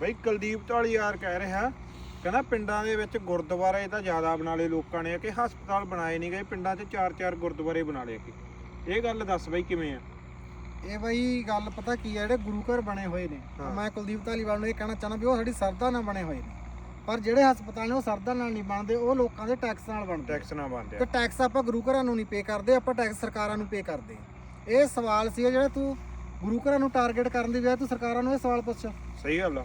ਬਈ ਕੁਲਦੀਪ ਢਾਲੀਵਾਲ ਕਹਿ ਰਿਹਾ ਕਹਿੰਦਾ ਪਿੰਡਾਂ ਦੇ ਵਿੱਚ ਗੁਰਦੁਆਰੇ ਤਾਂ ਜ਼ਿਆਦਾ ਬਣਾ ਲਏ ਲੋਕਾਂ ਨੇ ਕਿ ਹਸਪਤਾਲ ਬਣਾਏ ਨਹੀਂ ਗਏ ਪਿੰਡਾਂ 'ਚ ਚਾਰ ਚਾਰ ਗੁਰਦੁਆਰੇ ਬਣਾ ਲਏ ਕਿ ਇਹ ਗੱਲ ਦੱਸ ਬਈ ਕਿਵੇਂ ਆ? ਇਹ ਬਈ ਗੱਲ ਪਤਾ ਕੀ ਹੈ ਜਿਹੜੇ ਗੁਰੂ ਘਰ ਬਣੇ ਹੋਏ ਨੇ। ਮੈਂ ਕੁਲਦੀਪ ਧਾਲੀਵਾਲ ਨੂੰ ਇਹ ਕਹਿਣਾ ਚਾਹੁੰਦਾ ਵੀ ਉਹ ਸਾਡੀ ਸਰਦਾ ਨਾਲ ਬਣੇ ਹੋਏ ਨੇ। ਪਰ ਜਿਹੜੇ ਹਸਪਤਾਲ ਨੇ ਉਹ ਸਰਦਾ ਨਾਲ ਨਹੀਂ ਬਣਦੇ ਉਹ ਲੋਕਾਂ ਦੇ ਟੈਕਸ ਨਾਲ ਬਣਦੇ। ਟੈਕਸ ਨਾ ਬੰਦੇ ਤੇ ਟੈਕਸ ਆਪਾਂ ਗੁਰੂ ਘਰਾਂ ਨੂੰ ਨਹੀਂ ਪੇ ਕਰਦੇ ਆਪਾਂ ਟੈਕਸ ਸਰਕਾਰਾਂ ਨੂੰ ਪੇ ਕਰਦੇ। ਇਹ ਸਵਾਲ ਸੀ ਜਿਹੜਾ ਤੂੰ ਗੁਰੂ ਘਰਾਂ ਨੂੰ ਟਾਰਗੇਟ ਕਰਨ ਦੀ ਬਜਾਏ ਤੂੰ ਸਰਕਾਰਾਂ ਨੂੰ ਇਹ ਸਵਾਲ ਪੁੱਛ। ਸਹੀ ਗੱਲ ਆ।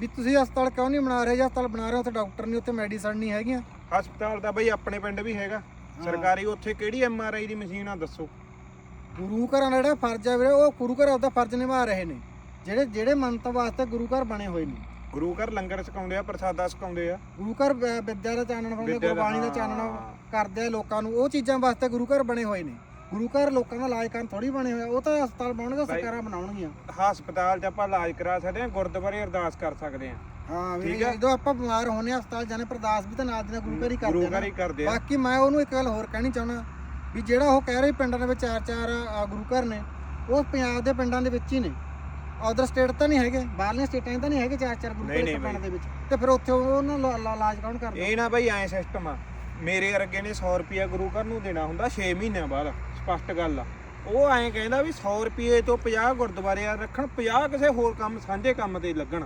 ਵੀ ਤੁਸੀਂ ਹਸਪਤਾਲ ਕਿਉਂ ਨਹੀਂ ਬਣਾ ਰਹੇ? ਜਾਂ ਹਸਪਤਾਲ ਬਣਾ ਰਹੇ ਤੇ ਡਾਕਟਰ ਨਹੀਂ ਉੱਥੇ ਮੈਡੀਸਨ ਨਹੀਂ ਹੈਗੀਆਂ। ਹਸਪਤਾਲ ਤਾਂ ਬਈ ਆਪਣੇ ਪਿੰਡ ਵੀ ਹੈਗਾ। ਸਰਕਾਰੀ ਉੱਥੇ ਕਿਹੜੀ ਐਮ ਆਰ ਆਈ ਦੀ ਮਸ਼ੀਨ ਆ ਦੱਸੋ। ਗੁਰੂ ਘਰਾਂ ਦਾ ਜਿਹੜਾ ਫਰਜ਼ ਹੈ ਵੀਰੇ ਉਹ ਗੁਰੂ ਘਰ ਆਪਦਾ ਫਰਜ਼ ਨਿਭਾ ਰਹੇ ਨੇ। ਜਿਹੜੇ ਜਿਹੜੇ ਮੰਤਵ ਵਾਸਤੇ ਗੁਰੂ ਘਰ ਬਣੇ ਹੋਏ ਨੇ। ਗੁਰੂ ਘਰ ਲੰਗਰ ਛਕਾਉਂਦੇ ਆ ਪ੍ਰਸਾਦਾ ਛਕਾਉਂਦੇ ਆ। ਗੁਰੂ ਘਰ ਵ- ਵਿਦਿਆ ਦਾ ਚਾਨਣ ਫਾਉਂਦੇ ਵਿਦਿਆ ਦਾ, ਗੁਰਬਾਣੀ ਦਾ। ਚਾਨਣ ਕਰਦੇ ਆ ਲੋਕਾਂ ਨੂੰ। ਉਹ ਚੀਜ਼ਾਂ ਵਾਸਤੇ ਗੁਰੂ ਘਰ ਬਣੇ ਹੋਏ ਨੇ। ਗੁਰੂ ਘਰ ਲੋਕਾਂ ਦਾ ਇਲਾਜ ਕਰਨ ਥੋੜੀ ਬਣੇ ਹੋਏ ਆ। ਉਹ ਤਾਂ ਹਸਪਤਾਲ ਬਣਾਉਣਗੇ ਸਰਕਾਰਾਂ ਬਣਾਉਣਗੀਆਂ। ਹਸਪਤਾਲ 'ਚ ਆਪਾਂ ਇਲਾਜ ਕਰਾ ਸਕਦੇ ਆ ਗੁਰਦੁਆਰੇ ਅਰਦਾਸ ਕਰ ਸਕਦੇ ਆ ਹਾਂ ਵੀ ਠੀਕ ਹੈ। ਜਦੋਂ ਆਪਾਂ ਬਿਮਾਰ ਹੋਨੇ ਹਸਪਤਾਲ ਜਾਣੇ ਪ੍ਰਦਾਸ ਵੀ ਤਾਂ ਨਾਲ ਦੀ ਨਾਲ ਗੁਰੂ ਘਰ ਹੀ ਕਰਦੇ ਗੁਰੂ ਆ ਨਾ। ਘਰ ਹੀ ਕਰਦੇ ਆ। ਬਾਕੀ ਮੈਂ ਉਹਨੂੰ ਇੱਕ ਗੱਲ ਹੋਰ ਕਹਿਣੀ ਚਾਹੁੰਦਾ ਵੀ ਜਿਹੜਾ ਉਹ ਕਹਿ ਰਹੇ ਪਿੰਡਾਂ ਦੇ ਵਿੱਚ ਚਾਰ ਚਾਰ ਅ, ਗੁਰੂ ਘਰ ਨੇ ਉਹ ਪੰਜਾਬ ਦੇ ਪਿੰਡਾਂ ਦੇ ਵਿੱਚ ਹੀ ਨੇ। ਅਦਰ ਸਟੇਟ ਤਾਂ ਨਹੀਂ ਹੈਗੇ ਬਾਹਰਲੀਆਂ ਸਟੇਟਾਂ 'ਚ ਤਾਂ ਨਹੀਂ ਹੈਗੇ ਚਾਰ ਚਾਰ ਗੁਰੂ ਨਹੀਂ, ਘਰ ਨਹੀਂ ਪਿੰਡ ਦੇ ਵਿੱਚ। ਤੇ ਫਿਰ ਉੱਥੇ ਉਹਨਾਂ ਨੂੰ ਲਾ- ਇਲਾਜ ਕੌਣ ਕਰਦਾ? ਇਹ ਨਾ ਬਈ ਐ ਸਿਸਟਮ ਆ। ਮੇਰੇ ਵਰਗੇ ਨੇ 100 ਰੁਪਿਆ ਗੁਰੂ ਘਰ ਨੂੰ ਦੇਣਾ ਹੁੰਦਾ 6 ਮਹੀਨਿਆਂ ਬਾਅਦ। ਸਪਸ਼ਟ ਗੱਲ ਆ। ਉਹ ਐਂ ਕਹਿੰਦਾ ਵੀ 100 ਰੁਪਏ ਤੋਂ 50 ਗੁਰਦੁਆਰੇ ਆ ਰੱਖਣ 50 ਕਿਸੇ ਹੋਰ ਕੰਮ ਸਾਂਝੇ ਕੰਮ ਤੇ ਲੱਗਣ।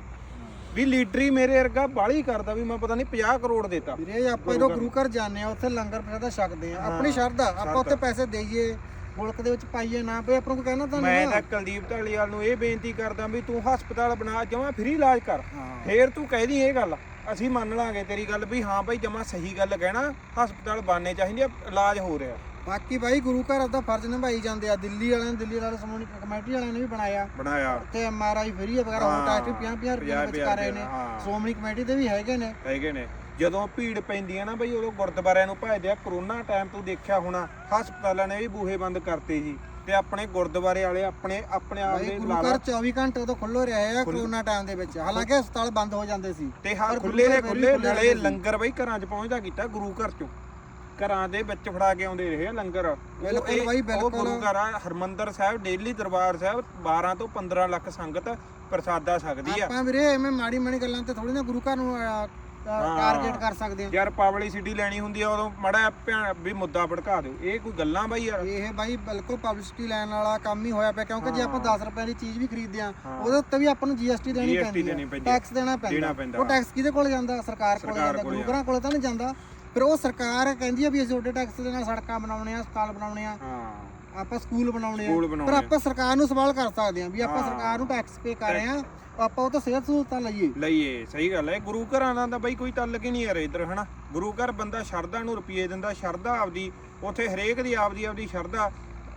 ਵੀ ਲੀਡਰੀ ਮੇਰੇ ਵਰਗਾ ਬਾਲੀ ਕਰਦਾ ਵੀ ਮੈਂ ਪਤਾ ਨਹੀਂ 50 ਕਰੋੜ ਦੇਤਾ। ਵੀਰੇ ਆਪਾਂ ਜਦੋਂ ਗੁਰੂ ਘਰ ਜਾਂਦੇ ਆ ਉੱਥੇ ਲੰਗਰ ਪ੍ਰਸ਼ਾਦਾ ਛਕਦੇ ਆ। ਆਪਣੀ ਸ਼ਰਧਾ ਆਪਾਂ ਉੱਥੇ ਪੈਸੇ ਦੇਈਏ ਮੁਲਕ ਦੇ ਵਿੱਚ ਪਾਈਏ ਨਾ ਪਏ ਆਪਾਂ ਨੂੰ ਕਹਿਣਾ ਤਾਂ ਮੈਂ ਤਾਂ ਕੁਲਦੀਪ ਢਾਲੀਵਾਲ ਨੂੰ ਇਹ ਬੇਨਤੀ ਕਰਦਾ ਵੀ ਤੂੰ ਹਸਪਤਾਲ ਬਣਾ ਜਮਾ ਫ੍ਰੀ ਇਲਾਜ ਕਰ। ਫੇਰ ਤੂੰ ਕਹਿਦੀ ਇਹ ਗੱਲ ਅਸੀਂ ਮੰਨ ਲਾਂਗੇ ਤੇਰੀ ਗੱਲ ਵੀ ਹਾਂ ਭਾਈ ਜਮਾ ਸਹੀ ਗੱਲ ਕਹਿਣਾ ਹਸਪਤਾਲ ਬਣਨੇ ਚਾਹੀਦੇ ਇਲਾਜ ਹੋ ਰਿਹਾ। ਬਾਕੀ ਬਾਈ ਗੁਰੂ ਘਰ ਆਪਦਾ ਫਰਜ਼ ਨਿਭਾਈ ਜਾਂਦੇ ਆ। ਦਿੱਲੀ ਵਾਲਿਆਂ ਨੇ ਦਿੱਲੀ ਵਾਲੇ ਸਮੂਹ ਕਮੇਟੀ ਵਾਲਿਆਂ ਨੇ ਵੀ ਬਣਾਇਆ। ਬਣਾਇਆ। ਤੇ ਐਮਆਰਆਈ ਫ੍ਰੀ ਵਗੈਰਾ ਹੋਰ ਟੈਸਟ 50 50 ਰੁਪਏ ਦੇ ਵਿੱਚ ਕਰ ਰਹੇ ਨੇ। ਸ਼੍ਰੋਮਣੀ ਕਮੇਟੀ ਦੇ ਵੀ ਹੈਗੇ ਨੇ। ਹੈਗੇ ਨੇ। ਜਦੋਂ ਭੀੜ ਪੈਂਦੀ ਆ ਨਾ ਬਈ ਉਦੋਂ ਗੁਰਦੁਆਰਿਆਂ ਨੂੰ ਭਜਦੇ ਆ। ਕਰੋਨਾ ਟਾਈਮ ਤੂੰ ਦੇਖਿਆ ਹੋਣਾ ਹਸਪਤਾਲਾਂ ਨੇ ਵੀ ਬੂਹੇ ਬੰਦ ਕਰਤੇ ਜੀ। ਤੇ ਆਪਣੇ ਗੁਰਦੁਆਰੇ ਵਾਲੇ ਆਪਣੇ ਆਪਣੇ ਆਪ ਦੇ ਗੁਰੂ ਘਰ ਲਾ 24 ਘੰਟੇ ਉਦੋਂ ਖੁੱਲ੍ਹੇ ਰਹੇ ਆ ਕਰੋਨਾ ਟਾਈਮ ਦੇ ਵਿੱਚ। ਹਾਲਾਂਕਿ ਹਸਪਤਾਲ ਬੰਦ ਹੋ ਜਾਂਦੇ ਸੀ। ਤੇ ਹਾਂ ਖੁੱਲੇ ਦੇ ਘਰ ਖੁੱਲੇ ਵੀ ਨਾਲੇ ਖੁੱਲੇ ਲੰਗਰ ਬਈ ਘਰਾਂ 'ਚ ਪਹੁੰਚਦਾ ਕੀਤਾ ਗੁਰੂ ਘਰ 'ਚੋਂ। ਘਰਾਂ ਦੇ ਵਿੱਚ ਫੜਾ ਕੇ ਆਉਂਦੇ ਰਹੇ ਆ ਲੰਗਰ। ਉਹ ਬਿਲਕੁਲ ਇਹ- ਬਾਈ, ਉਹ ਬਿਲਕੁਲ। ਗੁਰੂ ਘਰ ਹਰਮੰਦਰ ਸਾਹਿਬ ਡੇਲੀ ਦਰਬਾਰ ਸਾਹਿਬ 12 ਤੋਂ 15 ਲੱਖ ਸੰਗਤ ਪ੍ਰਸਾਦਾ ਸਕਦੀ ਆ। ਆਪਾਂ ਵੀਰੇ ਐਵੇਂ ਮਾੜੀ ਮਾੜੀ ਗੱਲਾਂ ਤੇ ਥੋੜੀ ਨਾ ਗੁਰੂ ਘਰ ਨੂੰ ਟਾਰਗੇਟ ਕਰ ਸਕਦੇ ਆ। ਯਾਰ ਪਾਵਲੀ ਸਿਟੀ ਲੈਣੀ ਹੁੰਦੀ ਆ ਉਦੋਂ ਮੜਾ ਵੀ ਮੁੱਦਾ ਭੜਕਾ ਦਿਓ। ਇਹ ਕੋਈ ਗੱਲਾਂ ਬਾਈ ਯਾਰ। ਇਹ ਬਾਈ ਬਿਲਕੁਲ ਪਬਲਿਸਿਟੀ ਲੈਣ ਵਾਲਾ ਕੰਮ ਹੀ ਹੋਇਆ ਪਿਆ ਕਿਉਂਕਿ ਜੇ ਆਪਾਂ 10 ਰੁਪਏ ਦੀ ਚੀਜ਼ ਵੀ ਖਰੀਦਦੇ ਆ। ਉਹਦੇ ਉੱਤੇ ਵੀ ਆਪਾਂ ਨੂੰ ਜੀਐਸਟੀ ਦੇਣੀ GST ਪੈਂਦੀ ਦੇਣੀ ਹੈ ਪੈਂਦੀ ਹੈ। ਟੈਕਸ ਦੇਣਾ ਦੇਣਾ ਪੈਂਦਾ। ਪੈਂਦਾ। ਉਹ ਟੈਕਸ ਕਿਹਦੇ ਕੋਲ ਜਾਂਦਾ? ਸਰਕਾਰ ਕੋਲ ਸਰਕਾਰ ਜਾਂਦਾ ਕੋਲ ਗੁਰੂ ਘਰਾਂ ਕੋਲ ਤਾਂ ਨਹੀਂ ਜਾਂਦਾ। ਫਿਰ ਉਹ ਸਰਕਾਰ ਕਹਿੰਦੀ ਆ ਵੀ ਅਸੀਂ ਉਹਦੇ ਟੈਕਸ ਦੇ ਨਾਲ ਸੜਕਾਂ ਬਣਾਉਣੇ ਆ ਹਸਪਤਾਲ ਬਣਾਉਣੇ ਆ। ਹਾਂ। ਆਪਾਂ ਸਕੂਲ ਬਣਾਉਣੇ ਸਕੂਲ ਆ ਬਣਾਉਣੇ ਪਰ ਆ। ਆਪਾਂ ਸਰਕਾਰ ਨੂੰ ਸਵਾਲ ਕਰ ਸਕਦੇ ਆ ਵੀ ਆਪਾਂ ਹਾਂ। ਸਰਕਾਰ ਨੂੰ ਟੈਕਸ ਪੇ ਕਰ ਰਹੇ ਆ ਆਪਾਂ ਉਹ ਤੋਂ ਸਿਹਤ ਸਹੂਲਤਾਂ ਲਈਏ। ਲਈਏ ਸਹੀ ਗੱਲ ਹੈ। ਗੁਰੂ ਘਰਾਂ ਦਾ ਤਾਂ ਬਈ ਕੋਈ ਤਾਲੁਕ ਹੀ ਨਹੀਂ ਯਾਰ ਇੱਧਰ ਹਨਾ? ਗੁਰੂ ਘਰ ਬੰਦਾ ਸ਼ਰਧਾ ਨੂੰ ਰੁਪਏ ਦਿੰਦਾ ਸ਼ਰਧਾ ਆਪਦੀ ਉੱਥੇ ਹਰੇਕ ਦੀ ਆਪਦੀ ਆਪਦੀ ਸ਼ਰਧਾ।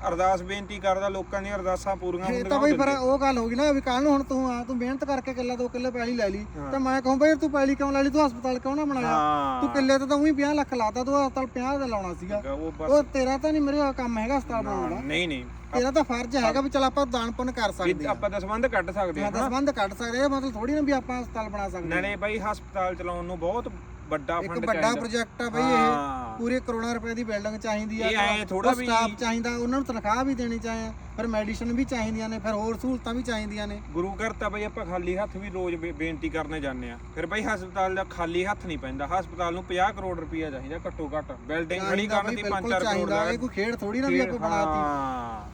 ਅਰਦਾਸ ਬੇਨਤੀ ਕਰਦਾ ਲੋਕਾਂ ਦੀਆਂ ਅਰਦਾਸਾਂ ਪੂਰੀਆਂ ਇਹ ਤਾਂ ਬਈ ਫਿਰ ਉਹ ਗੱਲ ਹੋ ਗਈ ਨਾ ਵੀ ਕੱਲ ਨੂੰ ਹੁਣ ਤੂੰ ਆ ਤੂੰ ਮਿਹਨਤ ਕਰਕੇ ਕਿੱਲਾ ਦੋ ਕਿੱਲੇ ਪੈਲੀ ਲੈ ਲਈ। ਤਾਂ ਮੈਂ ਕਹੂੰ ਬਈ ਤੂੰ ਪੈਲੀ ਕਿਉਂ ਲੈ ਲਈ ਤੂੰ ਹਸਪਤਾਲ ਕਿਉਂ ਨਾ ਬਣਾਇਆ? ਤੂੰ ਕਿੱਲੇ ਤੇ ਤਾਂ ਉਹੀ 50 ਲੱਖ ਲਾਤਾ ਤੂੰ ਹਸਪਤਾਲ 50 ਦਾ ਲਾਉਣਾ ਸੀਗਾ। ਉਹ ਤੇਰਾ ਤਾਂ ਨਹੀਂ ਮੇਰੇ ਕੰਮ ਹੈਗਾ ਹਸਪਤਾਲ ਬਣਾਉਣ ਦਾ। ਨਹੀਂ ਨਹੀਂ। ਤੇਰਾ ਤਾਂ ਫਰਜ਼ ਹੈਗਾ ਵੀ ਚਲ ਆਪਾਂ ਦਾਨ ਪੁੰਨ ਕਰ ਸਕਦੇ ਹਾਂ। ਆਪਾਂ ਦਸਵੰਧ ਕੱਢ ਸਕਦੇ ਹਨਾ। ਦਸਵੰਦ ਕੱਢ ਸਕਦੇ ਆ ਮਤਲਬ ਥੋੜੀ ਨਾ ਵੀ ਆਪਾਂ ਹਸਪਤਾਲ ਬਣਾ ਸਕਦੇ ਹਾਂ। ਨਾਲੇ ਬਈ ਹਸਪਤਾਲ ਚਲਾਉਣ ਨੂੰ ਬਹੁਤ ਵੱਡਾ ਇੱਕ ਫੰਡ ਵੱਡਾ ਚਾਹੀਦਾ। ਪ੍ਰੋਜੈਕਟ ਆ ਬਈ ਇਹ। ਪੂਰੇ ਕਰੋੜਾਂ ਰੁਪਏ ਦੀ ਬਿਲਡਿੰਗ ਚਾਹੀਦੀ ਆ ਇਹ ਐਂ ਥੋੜ੍ਹਾ ਵੀ- ਸਟਾਫ ਚਾਹੀਦਾ ਉਹਨਾਂ ਨੂੰ ਤਨਖਾਹ ਵੀ ਦੇਣੀ ਚਾਹੀਏ ਫਿਰ ਮੈਡੀਸਨ ਵੀ ਚਾਹੀਦੀਆਂ ਨੇ ਫਿਰ ਹੋਰ ਸਹੂਲਤਾਂ ਵੀ ਚਾਹੀਦੀਆਂ ਨੇ। ਗੁਰੂ ਘਰ ਤਾਂ ਬਈ ਆਪਾਂ ਖਾਲੀ ਹੱਥ ਵੀ ਰੋਜ਼ ਬੇ- ਬੇਨਤੀ ਕਰਨੇ ਜਾਂਦੇ ਆ। ਫਿਰ ਬਈ ਹਸਪਤਾਲ ਦਾ ਖਾਲੀ ਹੱਥ ਨਹੀਂ ਪੈਂਦਾ ਹਸਪਤਾਲ ਨੂੰ 50 ਕਰੋੜ ਰੁਪਈਆ ਚਾਹੀਦਾ ਘੱਟੋ ਘੱਟ। ਬਿਲਡਿੰਗ ਖੜੀ ਚਾਹੀਦਾ ਕਰਨ ਬਈ, ਦੀ ਬਿਲਕੁਲ 5-4 ਕਰੋੜ ਚਾਹੀਦਾ ਦਾ ਇਹ ਕੋਈ ਖੇਡ ਥੋੜੀ ਨਾ ਵੀ ਆਪਾਂ ਬਣਾਤੀ। ਹਾਂ।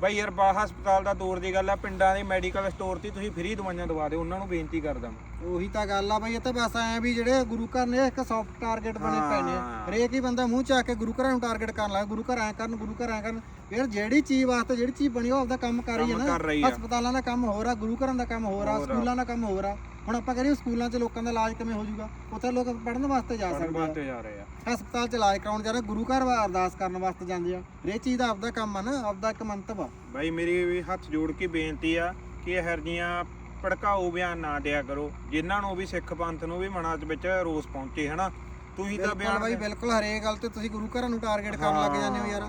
ਬਈ ਯਾਰ ਬਾ ਹਸਪਤਾਲ ਦਾ ਦੂਰ ਦੀ ਗੱਲ ਆ ਪਿੰਡਾਂ ਦੇ ਮੈਡੀਕਲ ਸਟੋਰ ਤੇ ਤੁਸੀਂ ਫ੍ਰੀ ਦਵਾਈਆਂ ਦਵਾ ਦਿਓ ਉਹਨਾਂ ਨੂੰ ਬੇਨਤੀ ਕਰਦਾ ਮੈਂ। ਉਹੀ ਤਾਂ ਗੱਲ ਆ ਬਈ ਇਹ ਤਾਂ ਬਸ ਐ ਵੀ ਜਿਹੜੇ ਗੁਰੂ ਘਰ ਨੇ ਇੱਕ ਸੌਫਟ ਟਾਰਗੇਟ ਬਣੇ ਪਏ ਨੇ। ਹਰੇਕ ਹੀ ਬੰਦਾ ਮੂੰਹ ਚਾ ਕੇ ਗੁਰੂ ਘਰਾਂ ਨੂੰ ਟਾਰਗੇਟ ਕਰਨ ਲੱਗਾ ਗੁਰੂ ਘਰ ਐ ਕਰਨ ਗੁਰੂ ਘਰ ਐ ਕਰਨ। ਯਾਰ ਜਿਹੜੀ ਚੀਜ਼ ਵਾਸਤੇ ਜਿਹੜੀ ਚੀਜ਼ ਬਣੀ ਉਹ ਆਪਦਾ ਕੰਮ ਕਰ ਰਹੀ ਹੈ ਨਾ। ਹਸਪਤਾਲਾਂ ਦਾ ਕੰਮ ਹੋਰ ਆ ਗੁਰੂ ਘਰਾਂ ਦਾ ਕੰਮ ਹੋਰ ਆ। ਸਕੂਲਾਂ ਦਾ ਕੰਮ ਹੋਰ ਆ। ਹੁਣ ਆਪਾਂ ਕਰੀਏ ਸਕੂਲਾਂ 'ਚ ਲੋਕਾਂ ਦਾ ਇਲਾਜ ਕਿਵੇਂ ਹੋ ਜਾਊਗਾ ਉੱਥੇ ਲੋਕ ਪੜ੍ਹਨ ਵਾਸਤੇ ਜਾ ਸਕਦੇ ਆ। ਵਾਸਤੇ ਜਾ ਰਹੇ ਆ। ਹਸਪਤਾਲ 'ਚ ਇਲਾਜ ਕਰਾਉਣ ਜਾ ਰਹੇ ਗੁਰੂ ਘਰ ਵਾ ਅਰਦਾਸ ਕਰਨ ਵਾਸਤੇ ਜਾਂਦੇ ਆ। ਇਹ ਚੀਜ਼ ਦਾ ਆਪਦਾ ਕੰਮ ਆ ਨਾ ਆਪਦਾ ਇੱਕ ਮੰਤਵ ਆ। ਬਾਈ ਮੇਰੀ ਵੀ ਹੱਥ ਜੋੜ ਕੇ ਬੇਨਤੀ ਆ ਕਿ ਇਹ ਹਰਜੀਆਂ ਭੜਕਾਊ ਬਿਆਨ ਨਾ ਦਿਆ ਕਰੋ ਜਿਨ੍ਹਾਂ ਨੂੰ ਵੀ ਸਿੱਖ ਪੰਥ ਨੂੰ ਵੀ ਮਨਾਂ 'ਚ ਵਿੱਚ ਰੋਸ ਪਹੁੰਚੇ ਹਨਾ? ਤੁਸੀਂ ਤਾਂ ਬਿਲਕੁਲ ਬਿਆਨ ਬਾਈ ਬਿਲਕੁਲ ਹਰੇਕ ਗੱਲ ਤੇ ਤੁਸੀਂ ਗੁਰੂ ਘਰਾਂ ਨੂੰ ਟਾਰਗੇਟ ਕਰਨ ਲੱਗ ਜਾਂਦੇ ਹੋ ਯਾਰ।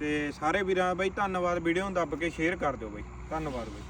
ਤੇ ਸਾਰੇ ਵੀਰਾਂ ਬਾਈ ਧੰਨਵਾਦ ਵੀਡੀਓ ਨੂੰ ਦੱਬ ਕੇ ਸ਼ੇਅਰ ਕਰ ਦਿਓ ਬਾਈ। ਧੰਨਵਾਦ ਬਾਈ।